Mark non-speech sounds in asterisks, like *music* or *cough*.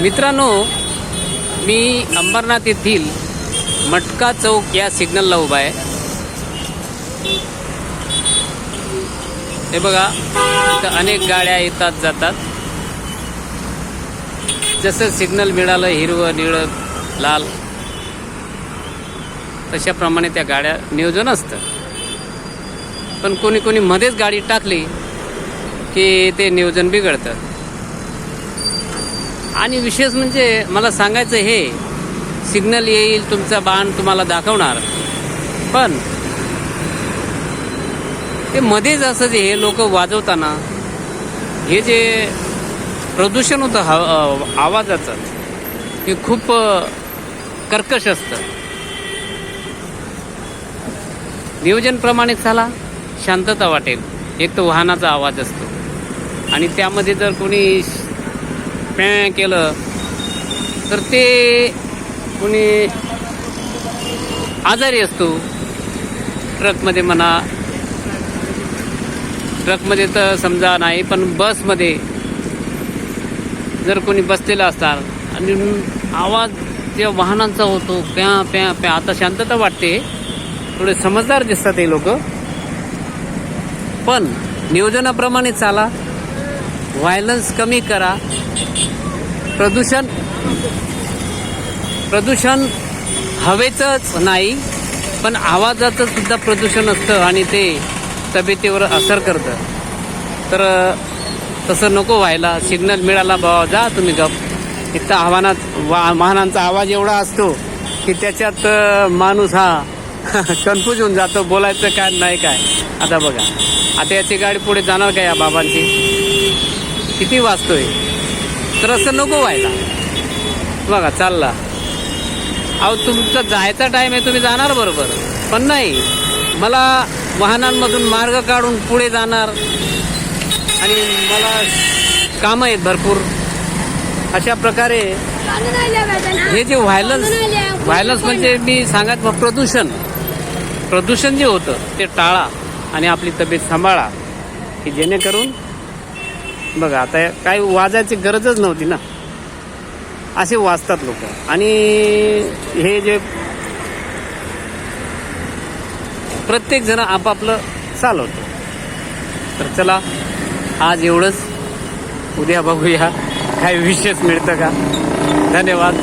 मित्रांनो मी अंबरनाथ येथील मटका चौक या सिग्नलला उभा आहे. हे बघा इथं अनेक गाड्या येतात जातात. जसं सिग्नल मिळालं हिरवं निळं लाल तशाप्रमाणे त्या गाड्या नियोजन असतं. पण कोणी कोणी मध्येच गाडी टाकली की ते नियोजन बिघडतं. आणि विशेष म्हणजे मला सांगायचं हे सिग्नल येईल तुमचा बाण तुम्हाला दाखवणार. पण ते मध्येच असं जे हे लोक वाजवताना हे जे प्रदूषण होतं हव आवाजाचं हे खूप कर्कश असतं. नियोजनप्रमाणे झाला शांतता वाटेल. एक तर वाहनाचा आवाज असतो. आणि त्यामध्ये जर कोणी पॅ केलं. तर ते कोणी आजारी असतो. ट्रकमध्ये म्हणा. ट्रकमध्ये तर समजा नाही पण बसमध्ये जर कोणी बसलेला असतात आणि आवाज त्या वाहनांचा होतो प्या प्या प्या आता शांतता वाटते. थोडे समजदार दिसतात हे लोक. पण नियोजनाप्रमाणे चाला. व्हायलन्स कमी करा. प्रदूषण प्रदूषण हवेचंच नाही पण आवाजाचं सुद्धा प्रदूषण असतं आणि ते तब्येतीवर असर करतं. तर तसं नको व्हायला. सिग्नल मिळाला बाबा जा तुम्ही गप. इथं आव्हानात वा वाहनांचा आवाज एवढा असतो की त्याच्यात माणूस हा *laughs* कन्फ्यूज होऊन जातो बोलायचं काय नाही काय. आता बघा. आता याची गाडी पुढे जाणार का या बाबांची? किती वाजतोय? तर असं नको व्हायला. बघा चालला. अहो तुमचा जायचा टाईम आहे तुम्ही जाणार बरोबर. पण नाही मला वाहनांमधून मार्ग काढून पुढे जाणार. आणि मला कामं आहेत भरपूर. अशा प्रकारे हे जे व्हायलन्स व्हायलन्स म्हणजे मी सांगत मग प्रदूषण. प्रदूषण जे होतं ते टाळा आणि आपली तब्येत सांभाळा. की जेणेकरून बघा आता काही वाजायची गरजच नव्हती ना. असे वाचतात लोक. आणि हे जे प्रत्येक जण आपापलं चालवतो. तर चला आज एवढंच. उद्या बघूया. काही विशेष मिळतं का? धन्यवाद.